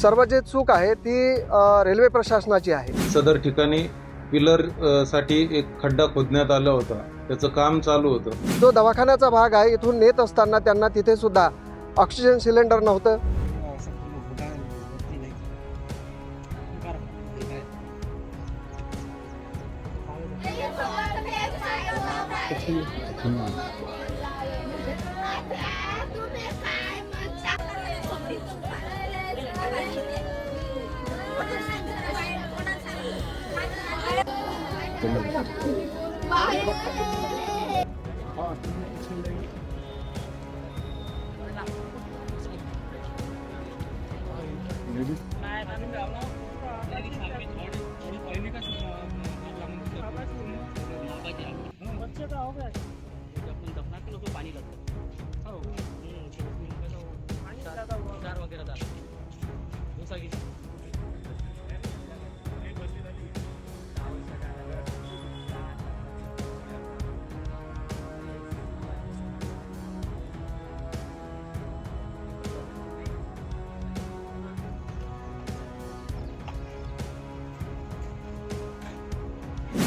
सर्व जे चूक आहे ती रेल्वे प्रशासनाची आहे. सदर ठिकाणी पिलरसाठी एक खड्डा खोदण्यात आला होता. त्याचं काम चालू होतं. जो दवाखान्याचा भाग आहे. इथून नेत असताना त्यांना तिथे सुद्धा ऑक्सिजन सिलेंडर नव्हतं. Bye.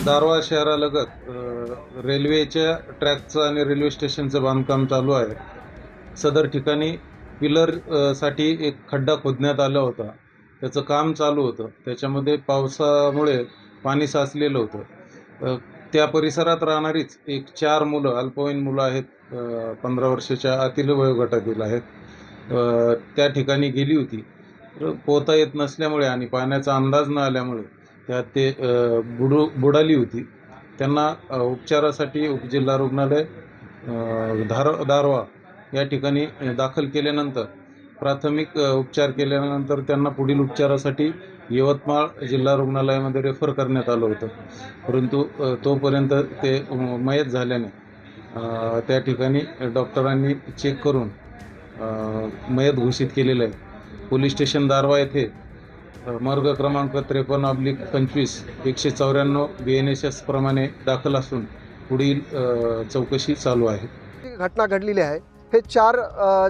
दारवा शहरालगत रेल्वेच्या ट्रॅकचं आणि रेल्वे स्टेशनचं बांधकाम चालू आहे. सदर ठिकाणी पिलरसाठी एक खड्डा खोदण्यात आला होता. त्याचं काम चालू होतं. त्याच्यामध्ये पावसामुळे पाणी साचलेलं होतं. त्या परिसरात राहणारीच एक चार मुलं अल्पवयीन मुलं आहेत पंधरा वर्षाच्या आतील वयोगटातील आहेत त्या ठिकाणी गेली होती. तर पोहता येत नसल्यामुळे आणि पाण्याचा अंदाज न आल्यामुळे त्यात ते बुडू बुडाली होती. त्यांना उपचारासाठी उपजिल्हा रुग्णालय धार दारवा या ठिकाणी दाखल केल्यानंतर प्राथमिक उपचार केल्यानंतर त्यांना पुढील उपचारासाठी यवतमाळ जिल्हा रुग्णालयामध्ये रेफर करण्यात आलं होतं. परंतु तोपर्यंत ते मयत झाल्याने त्या ठिकाणी डॉक्टरांनी चेक करून मयत घोषित केलेलं आहे. पोलीस स्टेशन दारवा येथे मार्ग क्रमांक त्रेपन्न अब्लिक पंचवीस एकशे चौऱ्याण्णव बी एन एस एस प्रमाणे दाखल असून पुढील चौकशी चालू आहे. घटना घडलेली आहे हे चार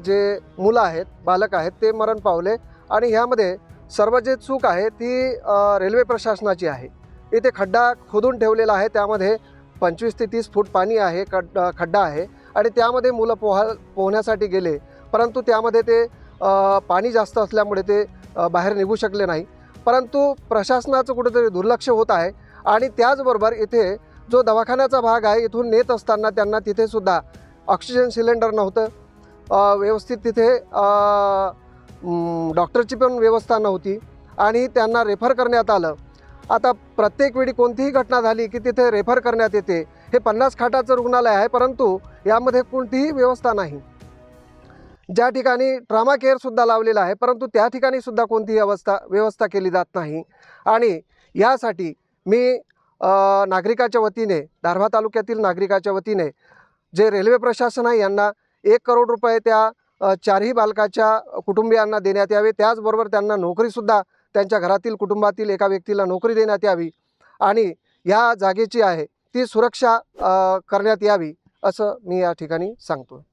जे मुलं आहेत बालक आहेत ते मरण पावले आणि ह्यामध्ये सर्व जे चूक आहे ती रेल्वे प्रशासनाची आहे. इथे खड्डा खोदून ठेवलेला आहे त्यामध्ये पंचवीस ते तीस फूट पाणी आहे खड्डा खड्डा आहे आणि त्यामध्ये मुलं पोहा पोहण्यासाठी गेले. परंतु त्यामध्ये ते पाणी जास्त असल्यामुळे ते बाहेर निघू शकले नाही. परंतु प्रशासनाचं कुठेतरी दुर्लक्ष होत आहे आणि त्याचबरोबर इथे जो दवाखान्याचा भाग आहे इथून नेत असताना त्यांना तिथेसुद्धा ऑक्सिजन सिलेंडर नव्हतं. व्यवस्थित तिथे डॉक्टरची पण व्यवस्था नव्हती आणि त्यांना रेफर करण्यात आलं. आता प्रत्येक वेळी कोणतीही घटना झाली की तिथे रेफर करण्यात येते हे पन्नास खाटाचं रुग्णालय आहे परंतु यामध्ये कोणतीही व्यवस्था नाही. ज्या ठिकाणी ट्रामा केअरसुद्धा लावलेला आहे परंतु त्या ठिकाणी सुद्धा कोणतीही अवस्था व्यवस्था केली जात नाही. आणि यासाठी मी नागरिकाच्या वतीने दारव्हा तालुक्यातील नागरिकाच्या वतीने जे रेल्वे प्रशासन आहे यांना एक करोड रुपये त्या चारही बालकाच्या कुटुंबियांना देण्यात यावे. त्याचबरोबर त्यांना नोकरीसुद्धा त्यांच्या घरातील कुटुंबातील एका व्यक्तीला नोकरी देण्यात यावी. आणि या जागेची आहे ती सुरक्षा करण्यात यावी असं मी या ठिकाणी सांगतो